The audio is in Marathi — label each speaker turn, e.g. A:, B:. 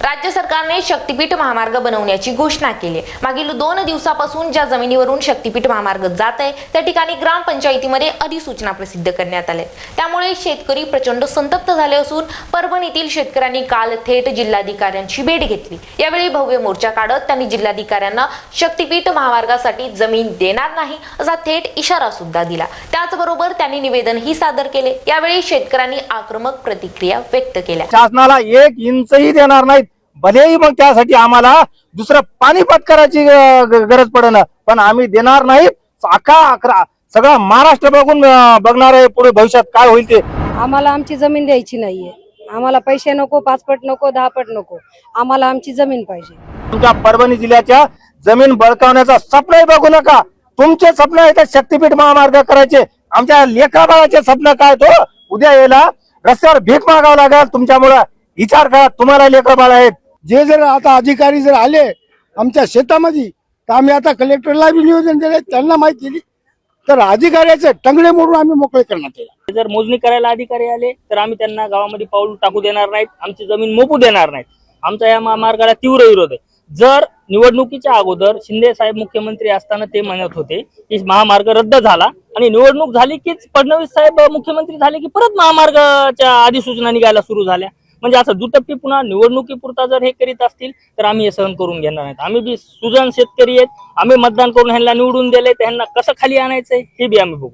A: राज्य सरकारने शक्तीपीठ महामार्ग बनवण्याची घोषणा केली मागील दोन दिवसापासून ज्या जमिनीवरून शक्तीपीठ महामार्ग जात आहे त्या ठिकाणी ग्रामपंचायतीमध्ये अधिसूचना प्रसिद्ध करण्यात आल्या त्यामुळे शेतकरी प्रचंड संतप्त झाले असून परभणीतील शेतकऱ्यांनी काल थेट जिल्हाधिकाऱ्यांची भेट घेतली. यावेळी भव्य मोर्चा काढत त्यांनी जिल्हाधिकाऱ्यांना शक्तीपीठ महामार्गासाठी जमीन देणार नाही असा थेट इशारा सुद्धा दिला. त्याचबरोबर त्यांनी निवेदनही सादर केले. यावेळी शेतकऱ्यांनी आक्रमक प्रतिक्रिया व्यक्त केल्या.
B: शासनाला एक इंचही देणार नाही भलेही मग त्यासाठी आम्हाला दुसरं पाणीपट करायची गरज पडेल पण आम्ही देणार नाही. अख्खा अकरा सगळा महाराष्ट्र बघून बघणार आहे पुढे भविष्यात काय होईल ते.
C: आम्हाला आमची जमीन द्यायची नाहीये. आम्हाला पैसे नको पाचपट नको दहापट नको. आम्हाला आमची जमीन पाहिजे.
B: तुमच्या परभणी जिल्ह्याच्या जमीन बळकावण्याचा स्वप्नही बघू नका. तुमचे स्वप्न आहे ते शक्तीपीठ महामार्ग करायचे. आमच्या लेकराबाळाचे स्वप्न काय तो? उद्या यायला रस्त्यावर भीक मागावं लागेल तुमच्यामुळं. विचार करा तुम्हाला लेकरबाळ आहेत.
D: जे जर आता अधिकारी जर आले आमच्या शेतामध्ये तर आम्ही आता कलेक्टरला बी निवेदन दिले त्यांना माहिती दिली. तर अधिकाऱ्याचे टंगडे मोडून आम्ही मोकळे करण्यात येईल
E: जर मोजणी करायला अधिकारी आले तर आम्ही त्यांना गावामध्ये पाऊल टाकू देणार नाहीत आमची जमीन मोपू देणार नाहीत. आमचा या महामार्गाला तीव्र विरोध आहे. जर निवडणुकीच्या अगोदर शिंदे साहेब मुख्यमंत्री असताना ते म्हणत होते की महामार्ग रद्द झाला आणि निवडणूक झाली की फडणवीस साहेब मुख्यमंत्री झाले की परत महामार्गाच्या अधिसूचना निघायला सुरू झाल्या. म्हणजे असं दुटप्पी पुन्हा निवडणुकीपुरता जर हे करीत असतील तर आम्ही हे सहन करून घेणार नाहीत. आम्ही बी सुजन शेतकरी आहेत. आम्ही मतदान करून ह्यांना निवडून दिले तर ह्यांना कसं खाली आणायचंय हे बी आम्ही बघू.